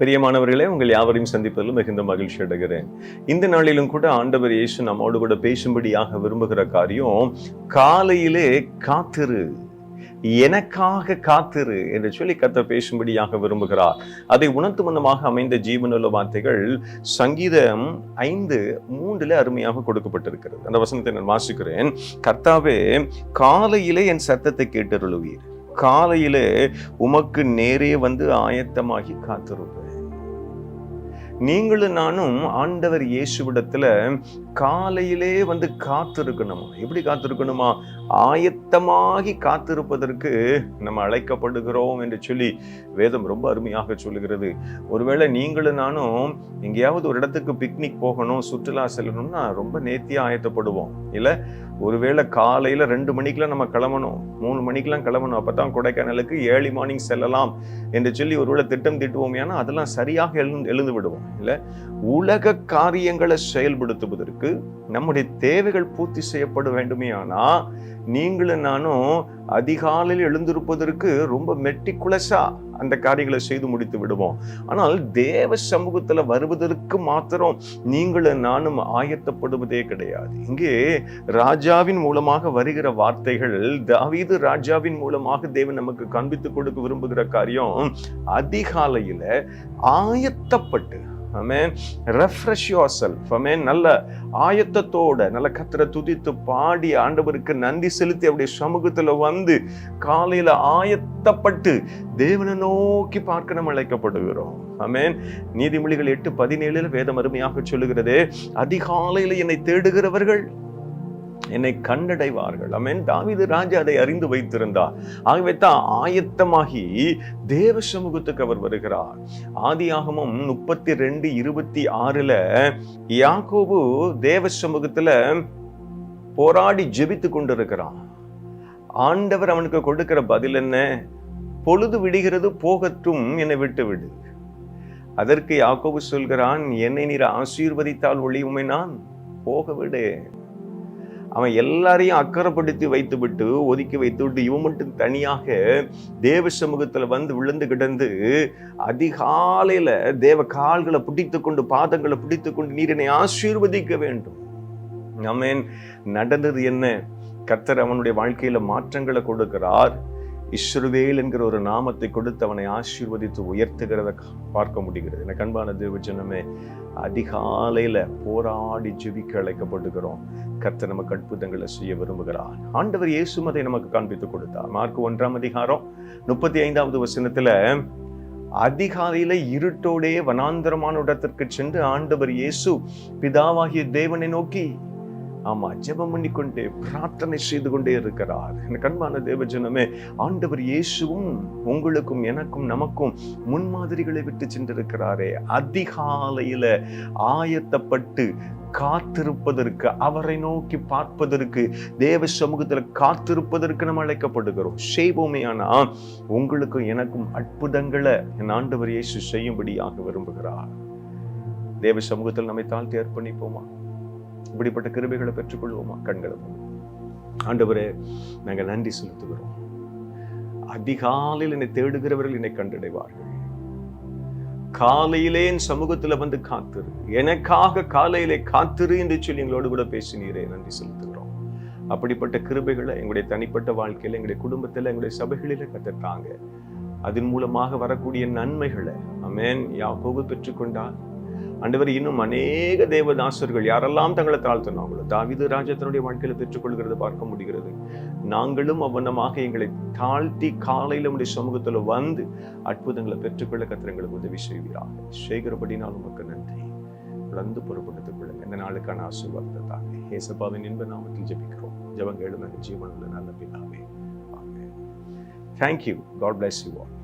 பெரியமானவர்களே உங்கள் யாவரையும் சந்திப்பதில் மிகுந்த மகிழ்ச்சி அடைகிறேன். இந்த நாளிலும் கூட ஆண்டவர் இயேசு நம்மோடு கூட பேசும்படியாக விரும்புகிற காரியம் காலையிலே காத்திரு. எனக்காக காத்திரு என்று சொல்லி கத்த பேசும்படியாக விரும்புகிறார். அதை உணர்த்து மந்தமாக அமைந்த ஜீவனுள்ள வார்த்தைகள் சங்கீதம் ஐந்து மூன்றுல அருமையாக கொடுக்கப்பட்டிருக்கிறது. அந்த வசனத்தை நான் வாசிக்கிறேன். கர்த்தாவே காலையிலே என் சத்தத்தை கேட்டருளுவீர். காலையிலே உமக்கு நேரே வந்து ஆயத்தமாகி காத்திருப்பேன். நீங்களும் நானும் ஆண்டவர் இயேசுவிடத்தில் காலையிலே வந்து காத்திருக்கணுமா? எப்படி காத்திருக்கணுமா? ஆயத்தமாகி காத்திருப்பதற்கு நம்ம அழைக்கப்படுகிறோம் என்று சொல்லி வேதம் ரொம்ப அருமையாக சொல்லுகிறது. ஒருவேளை நீங்களும் நானும் எங்கேயாவது ஒரு இடத்துக்கு பிக்னிக் போகணும் சுற்றுலா செல்லணும்னா ரொம்ப நேர்த்தியாக ஆயத்தப்படுவோம். இல்லை ஒருவேளை காலையில் ரெண்டு மணிக்கெலாம் நம்ம கிளம்பணும் மூணு மணிக்கெலாம் கிளம்பணும் அப்போ தான் கொடைக்கானலுக்கு ஏர்லி மார்னிங் செல்லலாம் என்று சொல்லி ஒருவேளை திட்டம் திட்டுவோம் ஏன்னா அதெல்லாம் சரியாக எழுந்து எழுந்து விடுவோம். இல்லை? உலக காரியங்களை செயல்படுத்துவதற்கு நம்முடைய தேவைகள் பூர்த்தி செய்யப்பட வேண்டுமே நீங்களும் நானும் அதிகாலையில் எழுந்திருப்பதற்கு ரொம்ப மெட்டிக்குலஸாக அந்த காரியங்களை செய்து முடித்து விடுவோம். ஆனால் தேவ சமூகத்தில் வருவதற்கு மாத்திரம் நீங்களும் நானும் ஆயத்தப்படுவதே கிடையாது. இங்கே ராஜாவின் மூலமாக வருகிற வார்த்தைகள் தாவீது ராஜாவின் மூலமாக தேவன் நமக்கு காண்பித்துக் கொடுக்க விரும்புகிற காரியம் அதிகாலையில் ஆயத்தப்பட்டு amen refresh yourself amen நல்ல ஆயத்தத்தோட நல்ல கத்திர துதித்து பாடி ஆண்டவருக்கு நன்றி செலுத்தி அவருடைய சமூகத்தில் வந்து காலையில் ஆயத்தப்பட்டு தேவனை நோக்கி பார்க்க நம்ம அழைக்கப்படுகிறோம். அமேன் நீதிமொழிகள் எட்டு பதினேழுல வேதம் அருமையாக சொல்லுகிறது அதிகாலையில் என்னை தேடுகிறவர்கள் என்னை கண்டடைவார்கள். அமேன் தாவிது ராஜா அதை அறிந்து வைத்திருந்தார். ஆகவே தான் ஆயத்தமாகி தேவ சமூகத்துக்கு அவர் வருகிறார். ஆதியாகமும் முப்பத்தி ரெண்டு இருபத்தி ஆறுல யாக்கோபு தேவ சமூகத்துல போராடி ஜெபித்து கொண்டிருக்கிறான். ஆண்டவர் அவனுக்கு கொடுக்கிற பதில் என்ன? பொழுது விடுகிறது போகட்டும் என்னை விட்டு விடு அதற்கு யாக்கோபு சொல்கிறான் என்னை நீர் ஆசீர்வதித்தால் ஒளியுமை நான்? போக விடு அவன் எல்லாரையும் அக்கறைப்படுத்தி வைத்து விட்டு ஒதுக்கி வைத்து விட்டு இவன் மட்டும் தனியாக தேவ சமூகத்தில் வந்து விழுந்து கிடந்து அதிகாலையில் தேவ கால்களை பிடித்து கொண்டு பாதங்களை பிடித்து கொண்டு நீர் என்னை ஆசீர்வதிக்க வேண்டும். நம்மேன் நடந்தது என்ன? கர்த்தர் அவனுடைய வாழ்க்கையில் மாற்றங்களை கொடுக்கிறார். இஸ்ரவேல் என்கிற ஒரு நாமத்தை கொடுத்து அவனை ஆசீர்வதித்து உயர்த்துகிறத பார்க்க முடிகிறது. எனக்கு அன்பான தேவஜனமே அதிகாலையில போராடி ஜெபிக்க அழைக்கப்படுகிறோம் கர்த்தர் நமக்கு அற்புதங்களை செய்ய விரும்புகிறார். ஆண்டவர் இயேசும் அதை நமக்கு காண்பித்து கொடுத்தார். மார்க் ஒன்றாம் அதிகாரம் முப்பத்தி ஐந்தாவது வசனத்தில் அதிகாலையில இருட்டோடே வனாந்தரமான இடத்திற்கு சென்று ஆண்டவர் இயேசு பிதாவாகிய தேவனை நோக்கி ஆமா ஜெபம் பண்ணிக்கொண்டே பிரார்த்தனை செய்து கொண்டே இருக்கிறார் எனக்கு அன்பான தேவஜனமே ஆண்டவர் இயேசுவும் உங்களுக்கும் எனக்கும் நமக்கும் முன்மாதிரிகளை விட்டு சென்றிருக்கிறாரே. அதிகாலையில ஆயத்தப்பட்டு காத்திருப்பதற்கு அவரை நோக்கி பார்ப்பதற்கு தேவ சமூகத்துல காத்திருப்பதற்கு நம்ம அழைக்கப்படுகிறோம். செய்வோமே உங்களுக்கும் எனக்கும் அற்புதங்களை என் ஆண்டவர் இயேசு செய்யும்படியாக விரும்புகிறார். தேவ சமூகத்தில் நம்மை தாழ்த்தி அர்ப்பணிப்போமா? இப்படிப்பட்ட கிருபைகளை பெற்றுக்கொள்வோமா? கண்களை ஆண்டவரே நாங்கள் நன்றி செலுத்துகிறோம். அதிகாலையில் என்னை தேடுகிறவர்கள் என்னை கண்டடைவார்கள். காலையிலே என் சமூகத்தில் வந்து காத்திரு எனக்காக காலையிலே காத்திரு என்று சொல்லி எங்களோடு கூட பேசினீரே நன்றி செலுத்துகிறோம். அப்படிப்பட்ட கிருபைகளை எங்களுடைய தனிப்பட்ட வாழ்க்கையில எங்களுடைய குடும்பத்துல எங்களுடைய சபைகளில கத்துட்டாங்க அதன் மூலமாக வரக்கூடிய நன்மைகளை அமேன் யாக்கோபு பெற்றுக்கொண்டான் அண்டவர் இன்னும் அநேக தேவதாசர்கள் யாரெல்லாம் தங்களை தாழ்த்தினாங்களோ தாவிது ராஜத்தினுடைய வாழ்க்கையில பெற்றுக்கொள்கிறது பார்க்க முடிகிறது. நாங்களும் அவ்வண்ணமாக எங்களை தாழ்த்தி காலையில் நம்முடைய சமூகத்துல வந்து அற்புதங்களை பெற்றுக்கொள்ள கத்திரங்களுக்கு உதவி செய்வீராக. செய்கிறபடினால் உமக்கு நன்றி. வளர்ந்து பொறுப்படுத்திக் கொள்ளுங்க இந்த நாளுக்கான ஆசீர்வாதத்தை ஹேசப்பாவின் ஏசப்பாவின் இன்ப நாமத்தில் ஜபிக்கிறோம். ஜபங்களும் எழுந்த ஜீவனுள்ள நல்ல பிதாவே. Thank you God bless you all